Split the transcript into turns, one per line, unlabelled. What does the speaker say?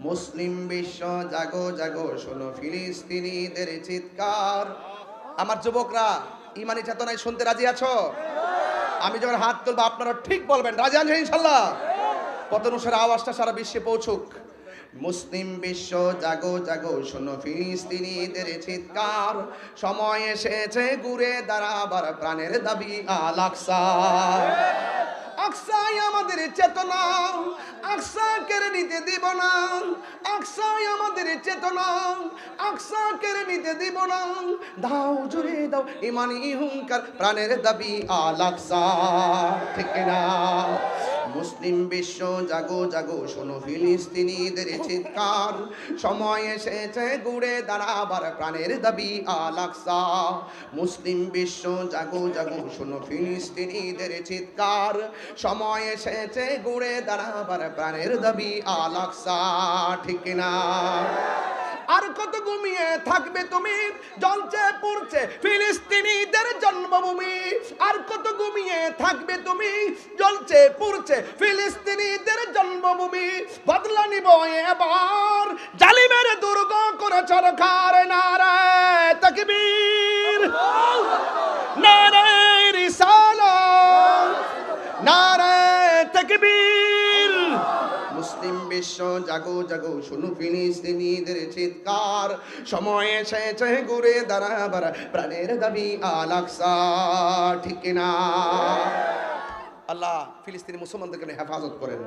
মুসলিম বিশ্ব, জাগো জাগো, শোনো ফিলিস্তিনিদের চিৎকার। আমার যুবকরা, ইমানি চেতনায় শুনতে রাজি আছো? আমি যখন হাত তুলবো, আপনারা ঠিক বলবেন। রাজি আছেন ইনশাল্লাহ? পতনুষের আওয়াজটা সারা বিশ্বে পৌঁছুক। মুসলিম বিশ্ব, জাগো জাগো, শোনো ফিলিস্তিনিদের চিৎকার। সময় এসেছে, ঘুরে দাঁড়াবার প্রাণের দাবি আল আকসা। আকসাই আমাদের চেতনা। আকসা কেড়ে নিতে দিব না। আকসাই আমাদের চেতনা। আকসা কেড়ে নিতে দিব না। দাও জুড়ে দাও, ইমানি হুঙ্কার, প্রাণের দাবি আল আকসা। ঠিক না মুসলিম বিশ্ব, জাগো জাগো, শোনো ফিলিস্তিনিদের চিৎকার। সময় এসেছে, ঘুরে দাঁড়াবার প্রাণের দাবি আল আকসা মুসলিম বিশ্ব, জাগো জাগো, শোনো ফিলিস্তিনিদের চিৎকার। সময় এসেছে, ঘুরে দাঁড়াবার প্রাণের দাবি আল আকসা ঠিক না আর কত ঘুমিয়ে থাকবে তুমি? জ্বলছে, পড়ছে ফিলিস্তিনিদের জন্মভূমি। আর কত ঘুমিয়ে থাকবে তুমি? জ্বলছে, পুড়ছে ফিলিস্তিনিদের জন্মভূমি। বদলা নিব এবার। জালিমের দুর্গ করে সরকার নারায় তকবীর। নারায় রিসালাত। নারায় তকবীর। বিশ্ব, জাগো জাগো, শুনু ফিলিস্তিনিদের চিৎকার। সময় এসেছে ঘুরে দাঁড়াবার প্রাণের দাবি আলাকসা ঠিক না আল্লাহ ফিলিস্তিনি মুসলমানদেরকে হেফাজত করেন।